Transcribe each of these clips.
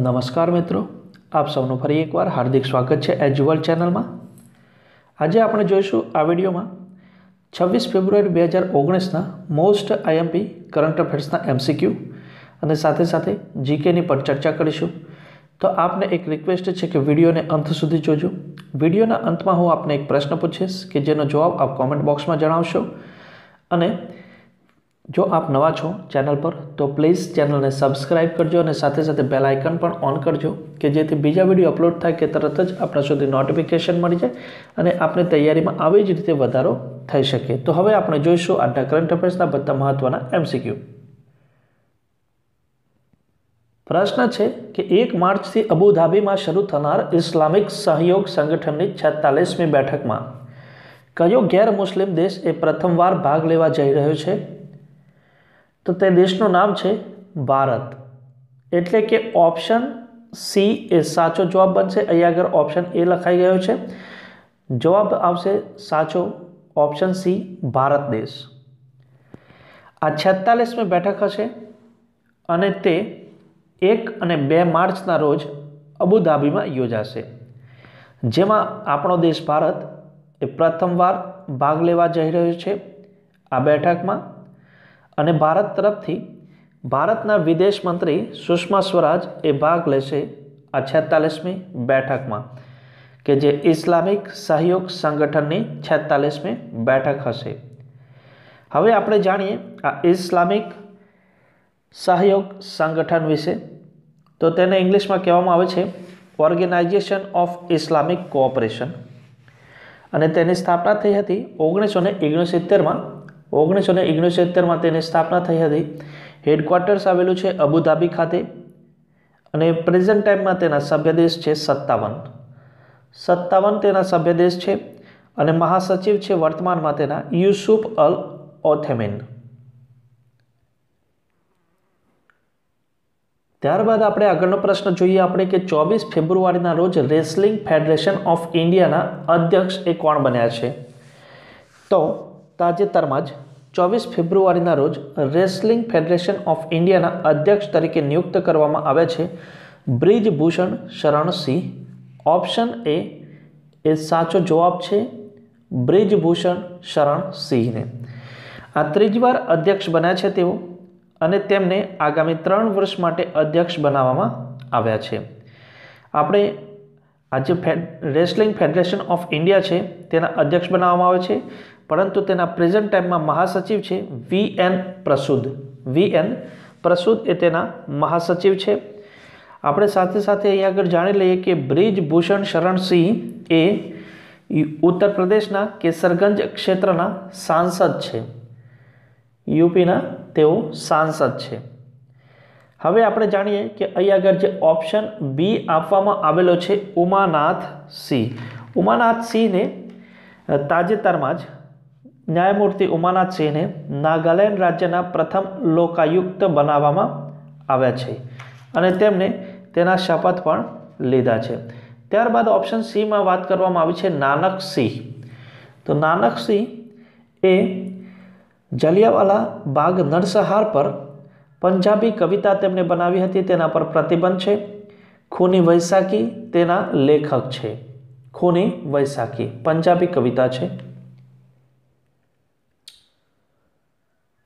નમસ્કાર મિત્રો, આપ સૌનું ફરી એકવાર હાર્દિક સ્વાગત છે એજ્યુઅલ ચેનલમાં. આજે આપણે જોઈશું આ વિડીયોમાં છવ્વીસ ફેબ્રુઆરી બે હજાર ઓગણીસના મોસ્ટ આઈએમપી કરંટ અફેર્સના એમસીક્યુ અને સાથે સાથે જીકેની પણ ચર્ચા કરીશું. તો આપને એક રિક્વેસ્ટ છે કે વિડીયોને અંત સુધી જોજો. વિડીયોના અંતમાં હું આપને એક પ્રશ્ન પૂછીશ કે જેનો જવાબ આપ કોમેન્ટ બોક્સમાં જણાવશો. અને જો આપ નવા છો ચેનલ પર, તો પ્લીઝ ચેનલને સબસ્ક્રાઇબ કરજો અને સાથે સાથે બેલ આઇકન પણ ઓન કરજો, કે જેથી બીજા વીડિયો અપલોડ થાય કે તરત જ આપણા સુધી નોટિફિકેશન મળી જાય અને આપણે તૈયારીમાં આવી જ રીતે વધારો થઈ શકે. તો હવે આપણે જોઈશું આજના કરંટ અફેર્સના બધા મહત્ત્વના એમસીક્યુ પ્રશ્ન છે કે એક માર્ચથી અબુધાબીમાં શરૂ થનાર ઇસ્લામિક સહયોગ સંગઠનની છેતાલીસમી બેઠકમાં કયો ગેર મુસ્લિમ દેશ એ પ્રથમવાર ભાગ લેવા જઈ રહ્યો છે? તો તે દેશનું નામ છે ભારત. એટલે કે ઓપ્શન સી એ સાચો જવાબ બનશે. અહીંયા આગળ ઓપ્શન એ લખાઈ ગયો છે. જવાબ આવશે સાચો ઓપ્શન સી ભારત દેશ. આ છેતાલીસમી બેઠક હશે અને તે એક અને બે માર્ચના રોજ અબુધાબીમાં યોજાશે. જેમાં આપણો દેશ ભારત એ પ્રથમવાર ભાગ લેવા જઈ રહ્યો છે. આ બેઠકમાં અને ભારત તરફથી ભારતના વિદેશ મંત્રી સુષ્મા સ્વરાજ એ ભાગ લેશે આ છેતાલીસમી બેઠકમાં, કે જે ઇસ્લામિક સહયોગ સંગઠનની છેતાલીસમી બેઠક હશે. હવે આપણે જાણીએ આ ઇસ્લામિક સહયોગ સંગઠન વિશે. તો તેને ઇંગ્લિશમાં કહેવામાં આવે છે ઓર્ગેનાઇઝેશન ઓફ ઇસ્લામિક કોઓપરેશન. અને તેની સ્થાપના થઈ હતી ઓગણીસો ને ઓગણસિત્તેરમાં ઓગણીસો ને ઓગણીસોતેરમાં તેની સ્થાપના થઈ હતી. હેડક્વાર્ટર્સ આવેલું છે અબુધાબી ખાતે અને પ્રેઝન્ટ ટાઈમમાં તેના સભ્ય દેશ છે સત્તાવન. સત્તાવન તેના સભ્ય દેશ છે અને મહાસચિવ છે વર્તમાનમાં તેના યુસુફ અલ ઓથેમિન. ત્યારબાદ આપણે આગળનો પ્રશ્ન જોઈએ આપણે કે ચોવીસ ફેબ્રુઆરીના રોજ રેસલિંગ ફેડરેશન ઓફ ઇન્ડિયાના અધ્યક્ષ એ કોણ બન્યા છે? તો તાજેતરમાં જ ચોવીસ ફેબ્રુઆરીના રોજ રેસલિંગ ફેડરેશન ઓફ ઇન્ડિયાના અધ્યક્ષ તરીકે નિયુક્ત કરવામાં આવ્યા છે. બ્રિજભૂષણ શરણસિંહ. ઓપ્શન એ એ સાચો જવાબ છે બ્રિજભૂષણ શરણસિંહને. આ ત્રીજી વાર અધ્યક્ષ બન્યા છે તેઓ અને તેમને આગામી ત્રણ વર્ષ માટે અધ્યક્ષ બનાવવામાં આવ્યા છે. આપણે આજે fed, wrestling federation of India છે તેના અધ્યક્ષ બનાવવામાં આવે છે. પરંતુ તેના પ્રેઝન્ટ ટાઈમમાં મહાસચિવ છે વી એન પ્રસુદ વી એન પ્રસુદ એ તેના મહાસચિવ છે. આપણે સાથે સાથે અહીંયા આગળ જાણી લઈએ કે બ્રિજભૂષણ શરણસિંહ એ ઉત્તર પ્રદેશના કેસરગંજ ક્ષેત્રના સાંસદ છે. યુપીના તેઓ સાંસદ છે. હવે આપણે જાણીએ કે અહીં આગળ જે ઓપ્શન બી આપવામાં આવેલો છે ઉમાનાથ સિંહ. ઉમાનાથ સિંહને તાજેતરમાં જ ન્યાયમૂર્તિ ઉમાનાથ સિંહને નાગાલેન્ડ રાજ્યના પ્રથમ લોકાયુક્ત બનાવવામાં આવ્યા છે અને તેમને તેના શપથ પણ લીધા છે. ત્યારબાદ ઓપ્શન સીમાં વાત કરવામાં આવી છે નાનક સિંહ તો નાનક સિંહ એ જલિયાવાલા બાગ નરસહાર પર પંજાબી કવિતા તેમણે બનાવી હતી. તેના પર પ્રતિબંધ છે. ખૂની વૈશાખી તેના લેખક છે. ખૂની વૈશાખી પંજાબી કવિતા છે.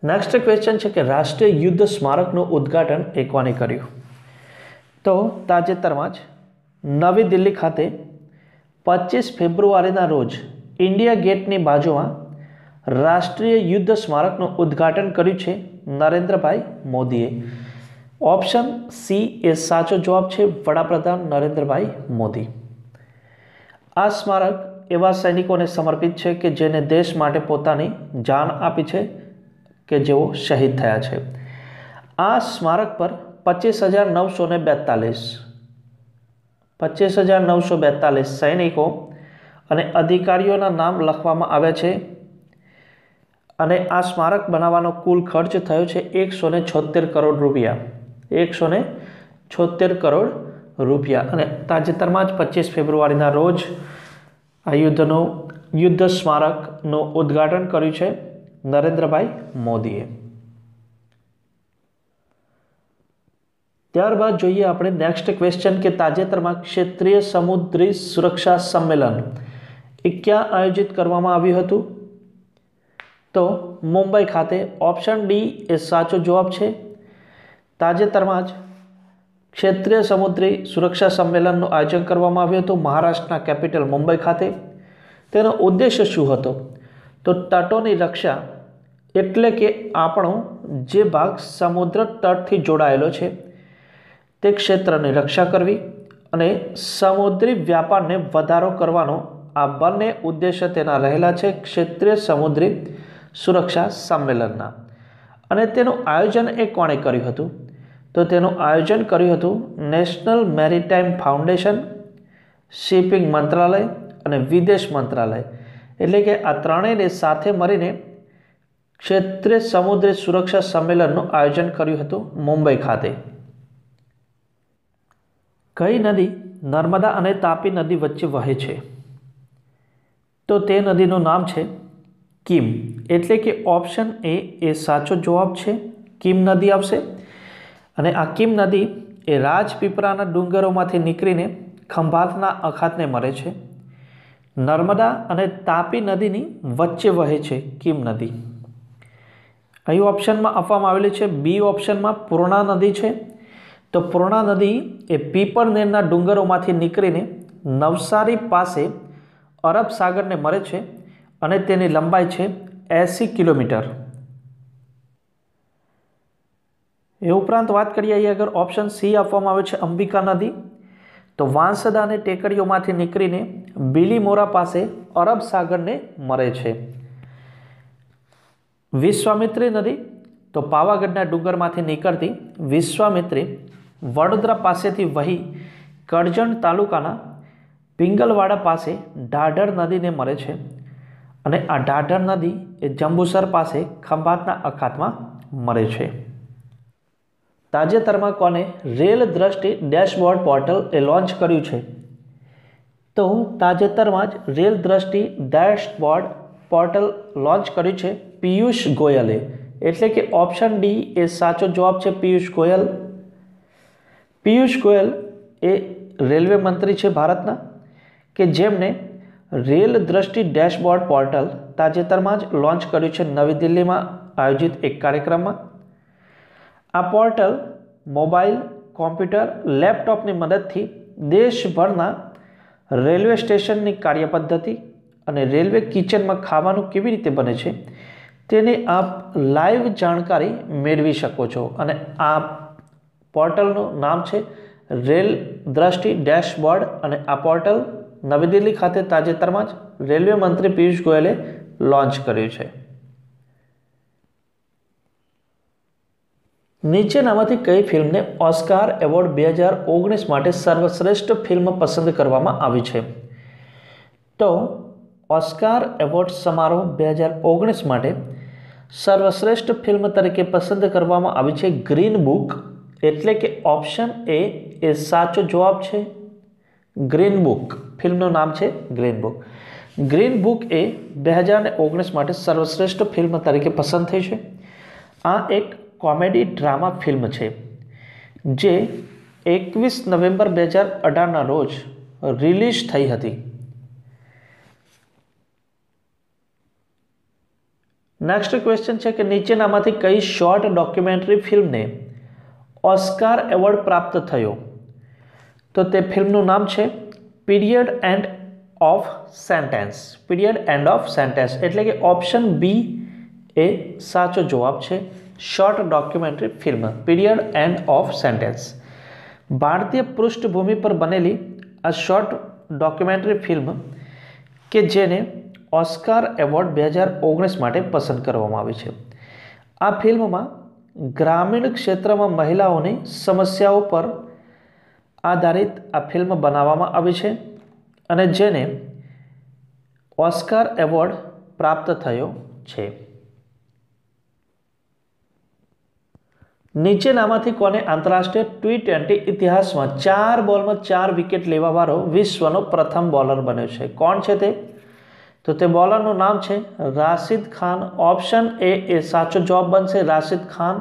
નેક્સ્ટ ક્વેશ્ચન છે કે રાષ્ટ્રીય યુદ્ધ સ્મારકનું ઉદ્ઘાટન એકવાને કર્યું. તો તાજેતરમાં જ નવી દિલ્હી ખાતે પચીસ ફેબ્રુઆરીના રોજ ઇન્ડિયા ગેટની બાજુમાં રાષ્ટ્રીય યુદ્ધ સ્મારકનું ઉદ્ઘાટન કર્યું છે નરેન્દ્રભાઈ મોદીએ. ઓપ્શન સી એ સાચો જવાબ છે વડાપ્રધાન નરેન્દ્રભાઈ મોદી. આ સ્મારક એવા સૈનિકોને સમર્પિત છે કે જેને દેશ માટે પોતાની જાન આપી છે કે જેઓ શહીદ થયા છે. આ સ્મારક પર પચીસ હજાર નવસો ને બેતાલીસ, પચીસ હજાર નવસો બેતાલીસ સૈનિકો અને અધિકારીઓના નામ લખવામાં આવે છે અને આ સ્મારક બનાવવાનો કુલ ખર્ચ થયો છે એકસો ને છોતેર કરોડ રૂપિયા. એકસો ને છોતેર કરોડ રૂપિયા. અને તાજેતરમાં જ પચીસ ફેબ્રુઆરીના રોજ આ યુદ્ધનું, યુદ્ધ સ્મારકનું ઉદ્ઘાટન કર્યું છે. નરેન્દ્રભાઈ મોદીએ. ત્યારબાદ જોઈએ આપણે નેક્સ્ટ ક્વેશ્ચન કે તાજેતરમાં ક્ષેત્રીય સમુદ્રી સુરક્ષા સંમેલન એ ક્યાં આયોજિત કરવામાં આવ્યું હતું? તો મુંબઈ ખાતે ઓપ્શન ડી એ સાચો જવાબ છે. તાજેતરમાં જ ક્ષેત્રીય સમુદ્રી સુરક્ષા સંમેલનનું આયોજન કરવામાં આવ્યું હતું મહારાષ્ટ્રના કેપિટલ મુંબઈ ખાતે. તેનો ઉદ્દેશ્ય શું હતો? તો તટોની રક્ષા એટલે કે આપણો જે ભાગ સમુદ્ર તટથી જોડાયેલો છે, તે ક્ષેત્રની રક્ષા કરવી અને સમુદ્રી વ્યાપારને વધારો કરવાનો આ બંને ઉદ્દેશ્ય તેના રહેલા છે ક્ષેત્રીય સમુદ્રી સુરક્ષા સંમેલનના. અને તેનું આયોજન એ કોણે કર્યું હતું. તો તેનું આયોજન કર્યું હતું નેશનલ મેરીટાઈમ ફાઉન્ડેશન, શિપિંગ મંત્રાલય અને વિદેશ મંત્રાલય. એટલે કે આ ત્રણેયને સાથે મળીને ક્ષેત્રીય સમુદ્ર સુરક્ષા સંમેલનનું આયોજન કર્યું હતું મુંબઈ ખાતે. કઈ નદી નર્મદા અને તાપી નદી વચ્ચે વહે છે? તો તે નદીનું નામ છે કિમ. એટલે કે ઓપ્શન એ એ સાચો જવાબ છે કિમ નદી આવશે. અને આ કિમ નદી એ રાજપીપળાના ડુંગરોમાંથી નીકળીને ખંભાતના અખાતને મળે છે. નર્મદા અને તાપી નદીની વચ્ચે વહે છે કિમ નદી. અહીં ઓપ્શનમાં આપવામાં આવેલી છે? બી ઓપ્શનમાં પૂર્ણા નદી છે. તો પૂર્ણા નદી એ પીપળનેરના ડુંગરોમાંથી નીકળીને નવસારી પાસે અરબ સાગરને મળે છે અને તેની લંબાઈ છે એંસી કિલોમીટર. એ ઉપરાંત વાત કરીએ અહીં આગળ ઓપ્શન સી આપવામાં આવે છે અંબિકા નદી. તો વાંસદા અને ટેકરીઓમાંથી નીકળીને બિલીમોરા પાસે અરબ સાગરને મળે છે. વિશ્વામિત્રી નદી તો પાવાગઢના ડુંગરમાંથી નીકળતી વિશ્વામિત્રી વડોદરા પાસેથી વહી કરજણ તાલુકાના પિંગલવાડા પાસે ઢાઢર નદીને મળે છે. અને આ ઢાઢર નદી એ જંબુસર પાસે ખંભાતના અખાતમાં મળે છે. તાજેતરમાં કોને રેલ દ્રષ્ટિ ડેશબોર્ડ પોર્ટલ એ લોન્ચ કર્યું છે. તો તાજેતરમાં જ રેલ દ્રષ્ટિ ડેશબોર્ડ પોર્ટલ લોન્ચ કર્યું છે. પિયુષ ગોયલે. એટલે કે ઓપ્શન ડી એ સાચો જવાબ છે પિયુષ ગોયલ. પિયુષ ગોયલ એ રેલવે મંત્રી છે ભારતના, કે જેમણે રેલ દ્રષ્ટિ ડેશબોર્ડ પોર્ટલ તાજેતરમાં જ લોન્ચ કર્યું છે નવી દિલ્હીમાં આયોજિત એક કાર્યક્રમમાં. આ પોર્ટલ મોબાઈલ, કોમ્પ્યુટર, લેપટોપની મદદથી દેશભરના રેલવે સ્ટેશનની કાર્યપદ્ધતિ અને રેલવે કિચનમાં ખાવાનું કેવી રીતે બને છે તેની આપ લાઈવ જાણકારી મેળવી શકો છો. અને આ પોર્ટલનું નામ છે રેલ દ્રષ્ટિ ડેશબોર્ડ અને આ પોર્ટલ નવી દિલ્હી ખાતે તાજેતરમાં જ રેલવે મંત્રી પિયુષ ગોયલે લોન્ચ કર્યું છે. નીચેનામાંથી કઈ ફિલ્મને ઓસ્કાર એવોર્ડ બે હજાર ઓગણીસ માટે સર્વશ્રેષ્ઠ ફિલ્મ પસંદ કરવામાં આવી છે? તો ઓસ્કાર એવોર્ડ સમારોહ બે હજાર ઓગણીસ માટે સર્વશ્રેષ્ઠ ફિલ્મ તરીકે પસંદ કરવામાં આવી છે ગ્રીન બુક, એટલે કે ઓપ્શન એ એ સાચો જવાબ છે. ગ્રીન બુક, ફિલ્મનું નામ છે ગ્રીન બુક. ગ્રીન બુક એ બે હજાર ઓગણીસ માટે સર્વશ્રેષ્ઠ ફિલ્મ તરીકે પસંદ થઈ છે. આ એક કોમેડી ડ્રામા ફિલ્મ છે, જે એકવીસ નવેમ્બર બે હજાર અઢારના રોજ રિલીઝ થઈ હતી. નેક્સ્ટ ક્વેશ્ચન છે કે નીચેનામાંથી કઈ શોર્ટ ડોક્યુમેન્ટરી ફિલ્મને ઓસ્કાર એવોર્ડ પ્રાપ્ત થયો? તો તે ફિલ્મનું નામ છે period end of sentence period end of sentence એટલે કે ઓપ્શન બી એ સાચો જવાબ છે short documentary film period end of sentence ભારતીય પૃષ્ઠભૂમિ પર બનેલી આ શોર્ટ ડોક્યુમેન્ટરી ફિલ્મ કે જેને ઓસ્કાર એવોર્ડ બે હજાર ઓગણીસ માટે પસંદ કરવામાં આવી છે. આ ફિલ્મમાં ગ્રામીણ ક્ષેત્રમાં મહિલાઓની સમસ્યાઓ પર આધારિત આ ફિલ્મ બનાવવામાં આવી છે અને જેને ઓસ્કાર એવોર્ડ પ્રાપ્ત થયો છે. નીચેનામાંથી કોને આંતરરાષ્ટ્રીય ટી ટ્વેન્ટી ઇતિહાસમાં ચાર બોલમાં ચાર વિકેટ લેવાવાળો વિશ્વનો પ્રથમ બોલર બન્યો છે. કોણ છે તે? તો તે બોલરનું નામ છે રાશિદ ખાન. ઓપ્શન એ એ સાચો જવાબ બનશે રાશિદ ખાન.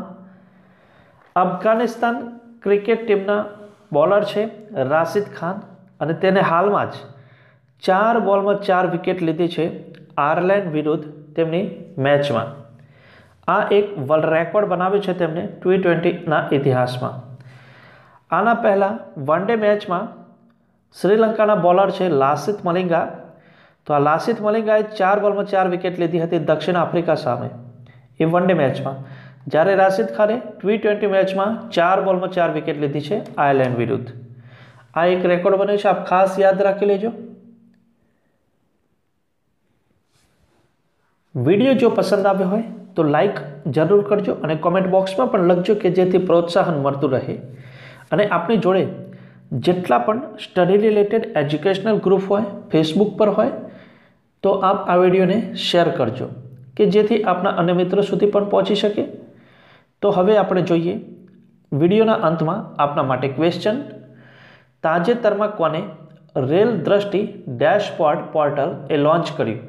અફઘાનિસ્તાન ક્રિકેટ ટીમના બોલર છે રાશિદ ખાન અને તેને હાલમાં જ ચાર બોલમાં ચાર વિકેટ લીધી છે આયર્લેન્ડ વિરુદ્ધ તેમની મેચમાં. આ એક વર્લ્ડ રેકોર્ડ બનાવ્યો છે તેમને ટી ટ્વેન્ટીના ઇતિહાસમાં. આના પહેલાં વન ડે મેચમાં શ્રીલંકાના બોલર છે લાસિત મલિંગા તો આ લાસિત મલિંગાએ ચાર બોલમાં ચાર વિકેટ લીધી હતી દક્ષિણ આફ્રિકા સામે. એ વન ડે મેચમાં જ્યારે રાશિદ ખાને ટી ટ્વેન્ટી મેચમાં ચાર બોલમાં ચાર વિકેટ લીધી છે આયર્લેન્ડ વિરુદ્ધ. આ એક રેકોર્ડ બન્યો છે. આપ ખાસ યાદ રાખી લેજો. વીડિયો જો પસંદ આવ્યો હોય તો લાઈક જરૂર કરજો અને કોમેન્ટ બોક્સમાં પણ લખજો કે જેથી પ્રોત્સાહન મળતું રહે. અને આપણી જોડે જેટલા પણ સ્ટડી રિલેટેડ એજ્યુકેશનલ ગ્રુપ હોય ફેસબુક પર હોય તો આપ આ વિડીયોને શેર કરજો કે જેથી આપણા અન્ય મિત્રો સુધી પણ પહોંચી શકે. તો હવે આપણે જોઈએ વિડીયોના અંતમાં આપના માટે ક્વેશ્ચન તાજેતરમાં કોને રેલ દ્રષ્ટિ ડેશબોર્ડ પોર્ટલ એ લોન્ચ કર્યું?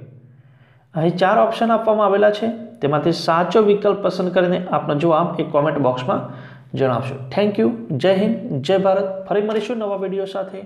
અહીં ચાર ઓપ્શન આપવામાં આવેલા છે. તેમાંથી સાચો વિકલ્પ પસંદ કરીને આપનો જવાબ એ કોમેન્ટ બોક્સમાં જણાવશો. થેન્ક યુ જય હિન્દ. જય ભારત. ફરી મળીશું નવા વીડિયો સાથે.